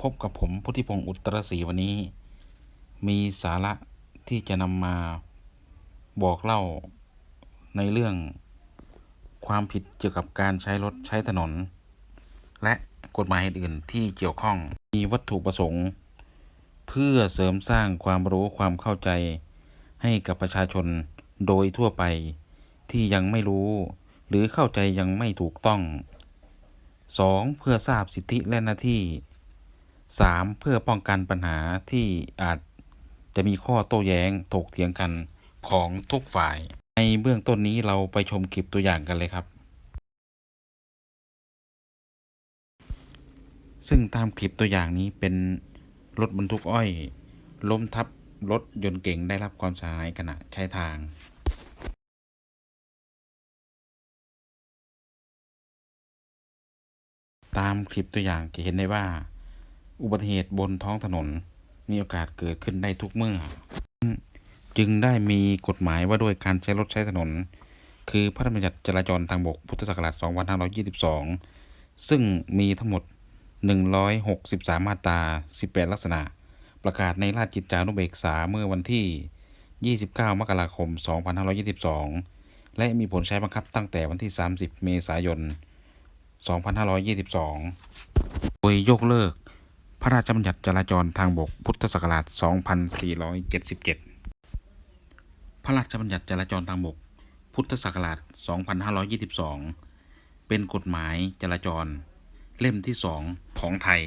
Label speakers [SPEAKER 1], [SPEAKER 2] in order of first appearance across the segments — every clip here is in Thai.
[SPEAKER 1] พบกับผมพุทธิพงศ์อุตรศรีวันนี้ มีสาระที่จะนำมาบอกเล่าในเรื่องความผิดเกี่ยวกับการใช้รถใช้ถนน และกฎหมายอื่นๆที่เกี่ยวข้องมีวัตถุประสงค์ เพื่อเสริมสร้างความรู้ความเข้าใจให้กับประชาชนโดยทั่วไปที่ยังไม่รู้ หรือเข้าใจยังไม่ถูกต้อง 2. เพื่อทราบสิทธิและหน้าที่ 3. เพื่อป้องกันปัญหาที่อาจจะมีข้อโต้แย้งถกเถียงกันของทุกฝ่าย ในเบื้องต้นนี้เราไปชมคลิปตัวอย่างกันเลยครับ ซึ่งตามคลิปตัวอย่างนี้เป็นรถบรรทุกอ้อย ล้มทับรถยนต์เก่งได้รับความเสียหายขณะใช้ทางตามคลิปตัวอย่างจะเห็นได้ว่า อุบัติเหตุบนท้องถนน มีโอกาสเกิดขึ้นได้ทุกเมื่อ จึงได้มีกฎหมายว่าด้วยการใช้รถใช้ถนน คือพระราชบัญญัติจราจรทางบกพุทธศักราช 2522 ซึ่งมีทั้งหมด 163 มาตรา 18 ลักษณะ ประกาศในราชกิจจานุเบกษาเมื่อวันที่ 29 มกราคม 2522 และมีผลใช้บังคับตั้งแต่วันที่ 30 เมษายน 2522 โดยยกเลิก พระราชบัญญัติจราจรทางบกพุทธศักราช 2477 พระราชบัญญัติจราจรทางบก พุทธศักราช 2522 เป็นกฎหมายจราจร เล่มที่สองของไทย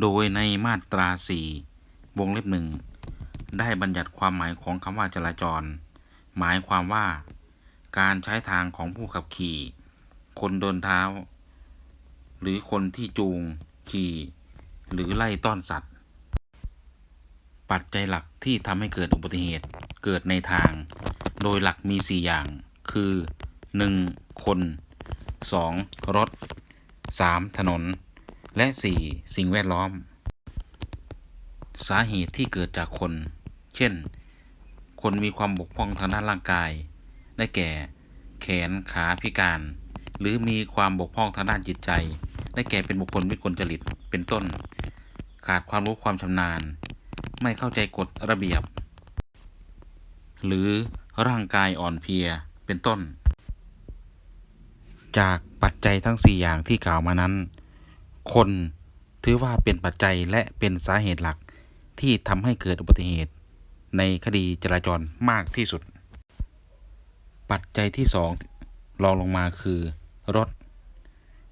[SPEAKER 1] โดยในมาตรา 4 วงเล็บหนึ่งได้บัญญัติความหมายของคำว่าจราจร หมายความว่า การใช้ทางของผู้ขับขี่ คนเดินเท้า หรือคนที่จูง ขี่ หรือไล่ต้อนสัตว์ ปัจจัยหลักที่ทำให้เกิดอุบัติเหตุเกิดในทาง โดยหลักมี 4 อย่าง คือ 1. คน 2. รถ 3. ถนน และ 4. สิ่งแวดล้อม สาเหตุที่เกิดจากคน เช่น คนมีความบกพร่องทางด้านร่างกาย ได้แก่ แขนขาพิการ หรือมีความบกพร่องทางด้านจิตใจ ได้แก่เป็นบุคคลวิกลจริตเป็นต้น ขาดความรู้ความชำนาญ ไม่เข้าใจกฎระเบียบ หรือร่างกายอ่อนเพลียเป็นต้น จากปัจจัยทั้ง 4 อย่างที่กล่าวมานั้น คนถือว่าเป็นปัจจัยและเป็นสาเหตุหลักที่ทำให้เกิดอุบัติเหตุ ในคดีจราจรมากที่สุด ปัจจัยที่สองรองลงมาคือรถ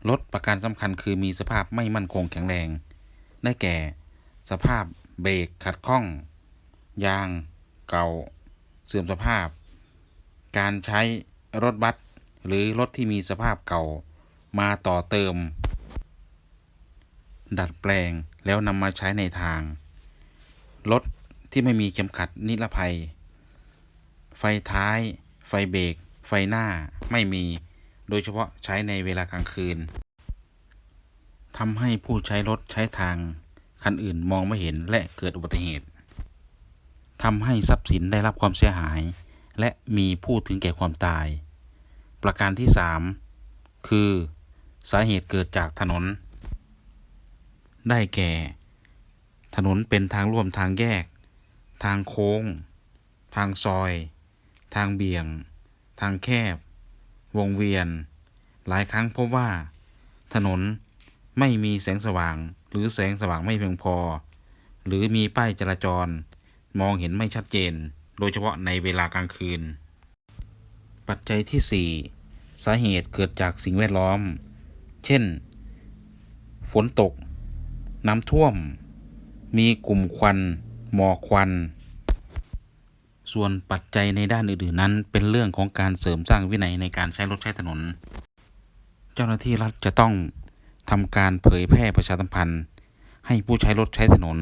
[SPEAKER 1] รถประการสำคัญคือมีสภาพไม่มั่นคงแข็งแรง ได้แก่ สภาพเบรกขัดข้อง ยาง เก่า เสื่อมสภาพ การใช้รถบัสหรือรถที่มีสภาพเก่ามาต่อเติม ดัดแปลงแล้วนำมาใช้ในทาง รถที่ไม่มีเข็มขัดนิรภัย ไฟท้าย ไฟเบรกไฟหน้าไม่มี โดยเฉพาะใช้ในเวลากลางคืนทำให้ผู้ใช้รถใช้ทางคันอื่นมองไม่เห็นและเกิดอุบัติเหตุทำให้ทรัพย์สินได้รับความเสียหาย และมีผู้ถึงแก่ความตาย ประการที่ 3 คือ สาเหตุเกิดจากถนน ได้แก่ ถนนเป็นทางร่วมทางแยก ทางโค้ง ทางซอย ทางเบี่ยง ทางแคบ วงเวียน หลายครั้งพบว่า ถนนไม่มีแสงสว่าง หรือแสงสว่างไม่เพียงพอ หรือมีป้ายจราจร มองเห็นไม่ชัดเจน โดยเฉพาะในเวลากลางคืน ปัจจัยที่ 4 สาเหตุเกิดจากสิ่งแวดล้อม เช่น ฝนตก น้ำท่วม มีกลุ่มควัน หมอกควัน ส่วนปัจจัยในด้านอื่น ๆ นั้น เป็นเรื่องของการเสริมสร้างวินัยในการใช้รถใช้ถนน เจ้าหน้าที่รัฐจะต้องทำการเผยแพร่ประชาสัมพันธ์ ให้ผู้ใช้รถใช้ถนน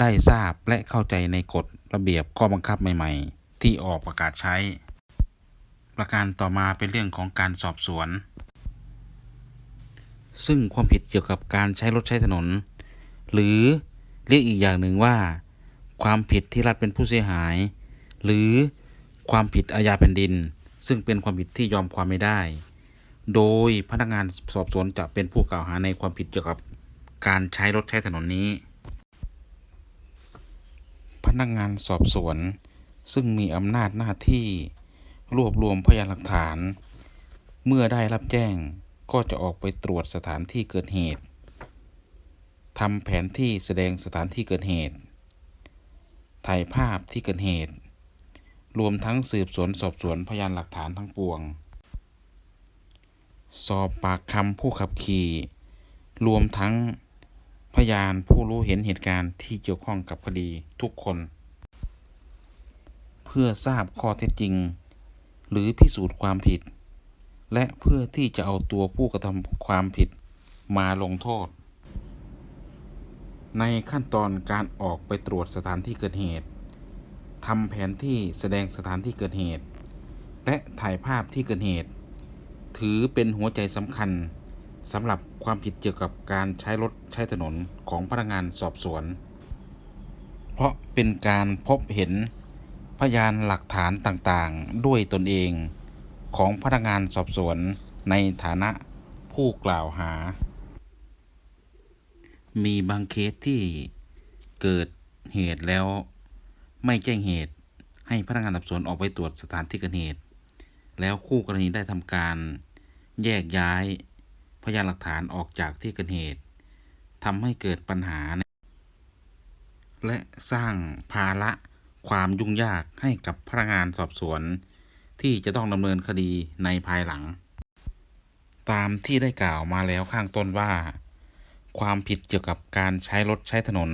[SPEAKER 1] ได้ทราบและเข้าใจในกฎระเบียบข้อบังคับใหม่ ๆ ที่ออกประกาศใช้ ประการต่อมาเป็นเรื่องของการสอบสวน ซึ่งความผิดเกี่ยวกับการใช้รถใช้ถนน หรือเรียกอีกอย่างหนึ่งว่า ความผิดที่รัฐเป็นผู้เสียหาย หรือความผิดอาญาแผ่นดิน ซึ่งเป็นความผิดที่ยอมความไม่ได้ โดยพนักงานสอบสวนจะเป็นผู้กล่าวหาในความผิดเกี่ยวกับการใช้รถใช้ถนนนี้ พนักงานสอบสวน ซึ่งมีอำนาจหน้าที่ รวบรวมพยานหลักฐาน เมื่อได้รับแจ้งก็จะออกไปตรวจสถานที่เกิดเหตุทำแผนที่แสดงสถานที่เกิดเหตุ ถ่ายภาพที่เกิดเหตุ รวมทั้งสืบสวนสอบสวนพยานหลักฐานทั้งปวง สอบปากคำผู้ขับขี่ รวมทั้งพยานผู้รู้เห็นเหตุการณ์ที่เกี่ยวข้องกับคดีทุกคน เพื่อทราบข้อเท็จจริง หรือพิสูจน์ความผิด และเพื่อที่จะเอาตัวผู้กระทำความผิดมาลงโทษ ในขั้นตอนการออกไปตรวจสถานที่เกิดเหตุ ทำแผนที่แสดงสถานที่เกิดเหตุ และถ่ายภาพที่เกิดเหตุ ถือเป็นหัวใจสำคัญสำหรับความผิดเกี่ยวกับการใช้รถใช้ถนนของพนักงานสอบสวน เพราะเป็นการพบเห็นพยานหลักฐานต่างๆ ด้วยตนเองของพนักงานสอบสวนในฐานะผู้กล่าวหา มีบางเคสที่เกิดเหตุแล้ว ไม่แจ้งเหตุ ให้พนักงานสอบสวนออกไปตรวจสถานที่เกิดเหตุ แล้วคู่กรณีได้ทำการแยกย้ายพยานหลักฐานออกจากที่เกิดเหตุทำให้เกิดปัญหา และสร้างภาระความยุ่งยากให้กับพนักงานสอบสวน ที่จะต้องดำเนินคดีในภายหลัง ตามที่ได้กล่าวมาแล้วข้างต้นว่า ความผิดเกี่ยวกับการใช้รถใช้ถนน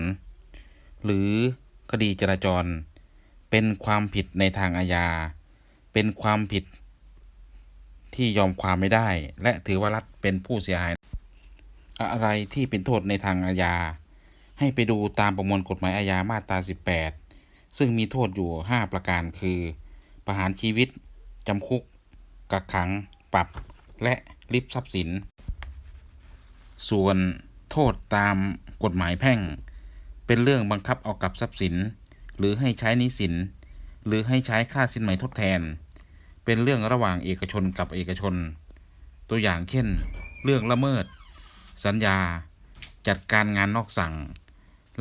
[SPEAKER 1] หรือ คดีจราจร เป็นความผิดในทางอาญา เป็นความผิดที่ยอมความไม่ได้ และถือว่ารัฐเป็นผู้เสียหาย อะไรที่เป็นโทษในทางอาญา ให้ไปดูตามประมวลกฎหมายอาญามาตรา 18 ซึ่งมีโทษอยู่ 5 ประการคือ ประหารชีวิต จำคุก กักขัง ปรับ และริบทรัพย์สิน ส่วนโทษตามกฎหมายแพ่ง เป็นเรื่องบังคับเอากับทรัพย์สิน หรือให้ใช้นิสิน หรือให้ใช้ค่าสินไหมทดแทน เป็นเรื่องระหว่างเอกชนกับเอกชน ตัวอย่างเช่น เรื่องละเมิด สัญญา จัดการงานนอกสั่ง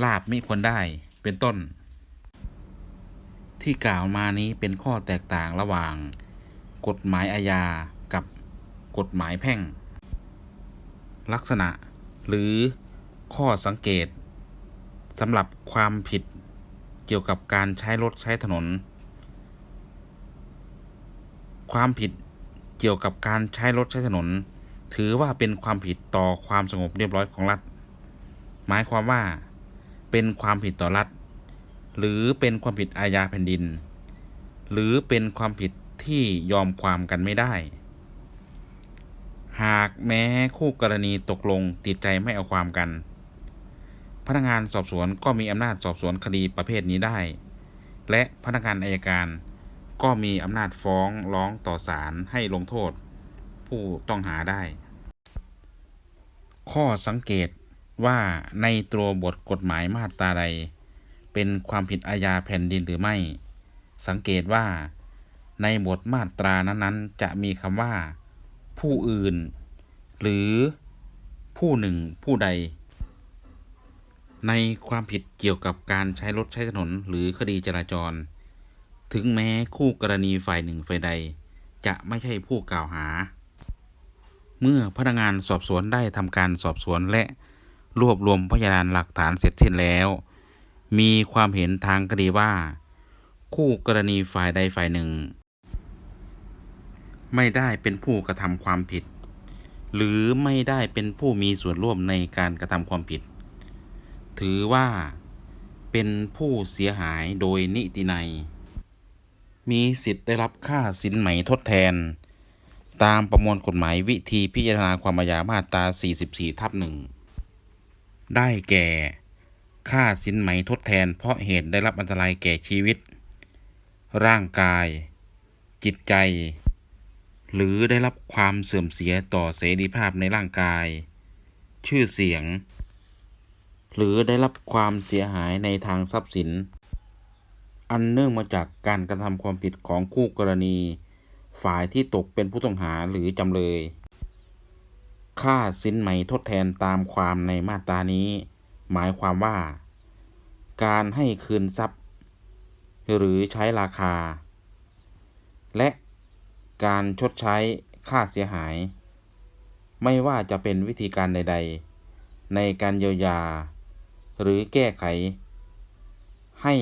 [SPEAKER 1] ลาบมิควรได้เป็นต้น ที่กล่าวมานี้เป็นข้อแตกต่างระหว่าง กฎหมายอาญากับกฎหมายแพ่ง ลักษณะ หรือข้อสังเกต สำหรับความผิดเกี่ยวกับการใช้รถใช้ถนน ความผิดเกี่ยวกับการใช้รถใช้ถนน ถือว่าเป็นความผิดต่อความสงบเรียบร้อยของรัฐ หมายความว่า เป็นความผิดต่อรัฐ หรือเป็นความผิดอาญาแผ่นดิน หรือเป็นความผิดที่ยอมความกันไม่ได้ หากแม้คู่กรณีตกลงติดใจไม่เอาความกัน พนักงานสอบสวนก็มีอำนาจสอบสวนคดีประเภทนี้ได้ และพนักงานอายการก็มีอำนาจฟ้องร้องต่อศาลให้ลงโทษ ผู้ต้องหาได้ ข้อสังเกตว่าในตัวบทกฎหมายมาตราใด เป็นความผิดอาญาแผ่นดินหรือไม่ สังเกตว่าในบทมาตรานั้นๆ จะมีคำว่า ผู้อื่น หรือผู้หนึ่งผู้ใด ในความผิดเกี่ยวกับการใช้รถใช้ถนนหรือคดีจราจร ถึงแม้คู่กรณีฝ่ายหนึ่งฝ่ายใด จะไม่ใช่ผู้กล่าวหา เมื่อพนักงานสอบสวนได้ทำการสอบสวนและรวบรวมพยานหลักฐานเสร็จสิ้นแล้ว มีความเห็นทางคดีว่า คู่กรณีฝ่ายใดฝ่ายหนึ่ง ไม่ได้เป็นผู้กระทำความผิด หรือไม่ได้เป็นผู้มีส่วนร่วมในการกระทำความผิด ถือว่าเป็นผู้เสียหายโดยนิตินัย มีสิทธิ์ได้รับค่าสินไหมทดแทน ตามประมวลกฎหมายวิธีพิจารณาความอาญามาตรา 44 ทับหนึ่งได้แก่ ค่าสินไหมทดแทน เพราะเหตุได้รับอันตรายแก่ชีวิต ร่างกาย จิตใจ หรือได้รับความเสื่อมเสียต่อเสรีภาพในร่างกาย ชื่อเสียง หรือได้รับความเสียหายในทางทรัพย์สิน อันเนื่องมาจากการกระทำความผิดของคู่กรณี ฝ่ายที่ตกเป็นผู้ต้องหาหรือจำเลย ค่าสินไหมทดแทนตามความในมาตรานี้ หมายความว่า การให้คืนทรัพย์ หรือใช้ราคา และการชดใช้ค่าเสียหาย ไม่ว่าจะเป็นวิธีการใด ๆ ในการเยียวยา หรือแก้ไข ให้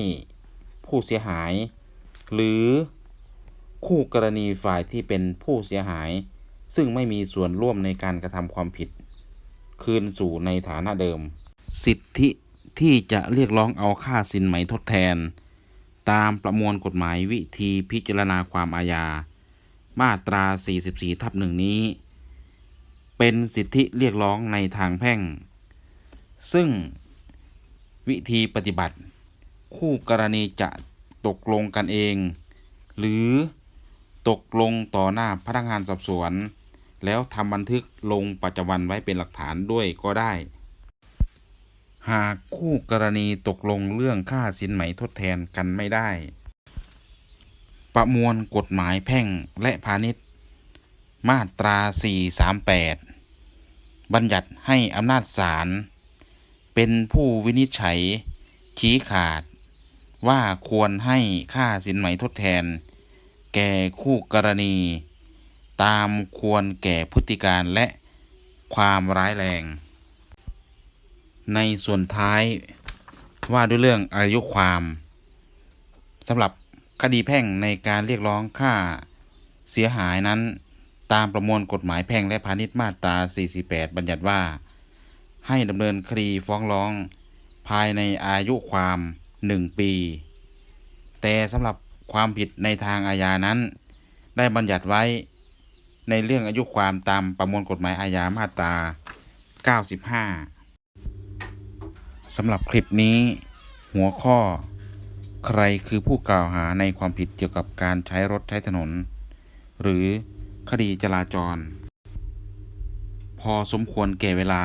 [SPEAKER 1] ผู้เสียหาย หรือคู่กรณีฝ่ายที่เป็นผู้เสียหาย ซึ่งไม่มีส่วนร่วมในการกระทำความผิด คืนสู่ในฐานะเดิม สิทธิที่จะเรียกร้องเอาค่าสินไหมทดแทน ตามประมวลกฎหมายวิธีพิจารณาความอาญา มาตรา 44 ทับหนึ่งนี้ เป็นสิทธิเรียกร้องในทางแพ่ง ซึ่ง วิธีปฏิบัติ คู่กรณีจะตกลงกันเอง หรือตกลงต่อหน้าพนักงานสอบสวน แล้วทำบันทึกลงปัจจุบันไว้เป็นหลักฐานด้วยก็ได้ หากคู่กรณีตกลงเรื่องค่าสินไหมทดแทนกันไม่ได้ ประมวลกฎหมายแพ่งและพาณิชย์มาตรา 438 บัญญัติให้อำนาจศาล เป็นผู้วินิจฉัย ชี้ขาด ว่าควรให้ค่าสินไหมทดแทน แก่คู่กรณี ตามควรแก่พฤติการและความร้ายแรง ในส่วนท้ายว่าด้วยเรื่องอายุความสำหรับคดีแพ่งในการเรียกร้องค่าเสียหายนั้น ตามประมวลกฎหมายแพ่งและพาณิชย์มาตรา 48 บัญญัติว่า ให้ดำเนินคดีฟ้องร้อง ภายในอายุความ 1 ปี แต่สำหรับความผิดในทางอาญานั้น ได้บัญญัติไว้ในเรื่องอายุความตามประมวลกฎหมายอาญามาตรา 95 สำหรับคลิปนี้ หัวข้อ ใครคือผู้กล่าวหาในความผิดเกี่ยวกับการใช้รถใช้ถนน หรือคดีจราจร พอสมควรแก่เวลา